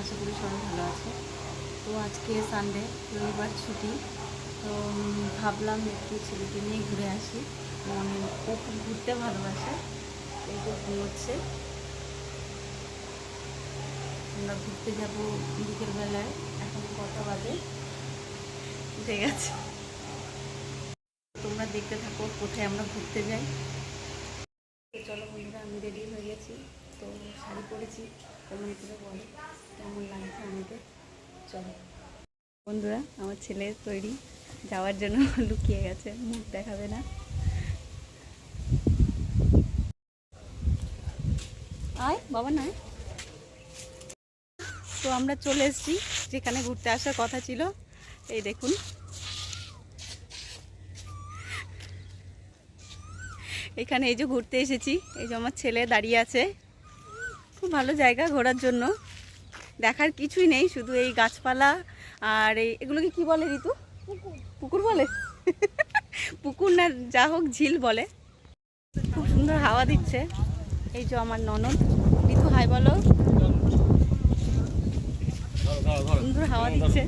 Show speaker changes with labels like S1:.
S1: আশা করি সবাই ভালো আছে। তো আজকে সানডে রবিবার ছুটি। তো ভাবলাম একটু ছেলেকে নিয়ে ঘুরে আসি। ও খুব ঘুরতে ভালোবাসে। তো ঘুমোচ্ছে। আমরা ঘুরতে যাব বিকেলবেলায় এখন কটা বাজে? ঠিক আছে তোমরা দেখতে থাকো কোথায় আমরা ঘুরতে যাই। চলো বন্ধুরা, আমি রেডি হয়ে গেছি। তো শাড়ি পরেছি। করে কেমন লাগছে আমাকে চলো বন্ধুরা, আমার ছেলে তৈরি, যাওয়ার জন্য লুকিয়ে গেছে, মুখ দেখাবে না। আয়, বাবা নয় তো আমরা চলে এসেছি, যেখানে ঘুরতে আসার কথা ছিল। এই দেখুন। এখানে এই যে ঘুরতে এসেছি, এই যে আমার ছেলে দাঁড়িয়ে আছে। খুব ভালো জায়গা ঘোরার জন্য। দেখার কিছুই নেই শুধু এই গাছপালা আর এই এগুলোকে কী বলে ঋতু? পুকুর। বলে? পুকুর না যা হোক ঝিল বলে। খুব সুন্দর হাওয়া দিচ্ছে। এই যে আমার ননদ ঋতু হাই বলো। সুন্দর হাওয়া দিচ্ছে।